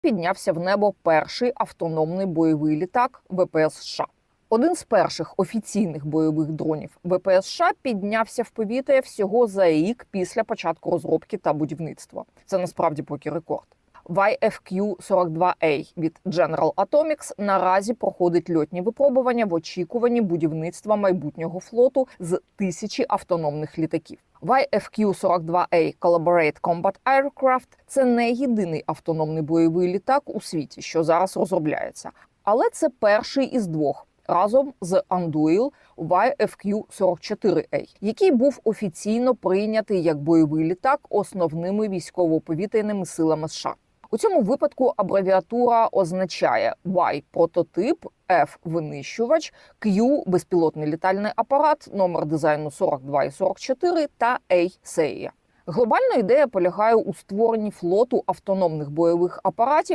піднявся в небо перший автономний бойовий літак ВПС США. Один з перших офіційних бойових дронів ВПС США піднявся в повітря всього за рік після початку розробки та будівництва. Це насправді поки рекорд. YFQ-42A від General Atomics наразі проходить льотні випробування в очікуванні будівництва майбутнього флоту з тисячі автономних літаків. YFQ-42A Collaborate Combat Aircraft – це не єдиний автономний бойовий літак у світі, що зараз розробляється, але це перший із двох. Разом з Anduil YFQ-44A, який був офіційно прийнятий як бойовий літак основними військово-повітряними силами США. У цьому випадку абревіатура означає Y – прототип, F – винищувач, Q – безпілотний літальний апарат, номер дизайну 42 і 44 та A – серія. Глобальна ідея полягає у створенні флоту автономних бойових апаратів,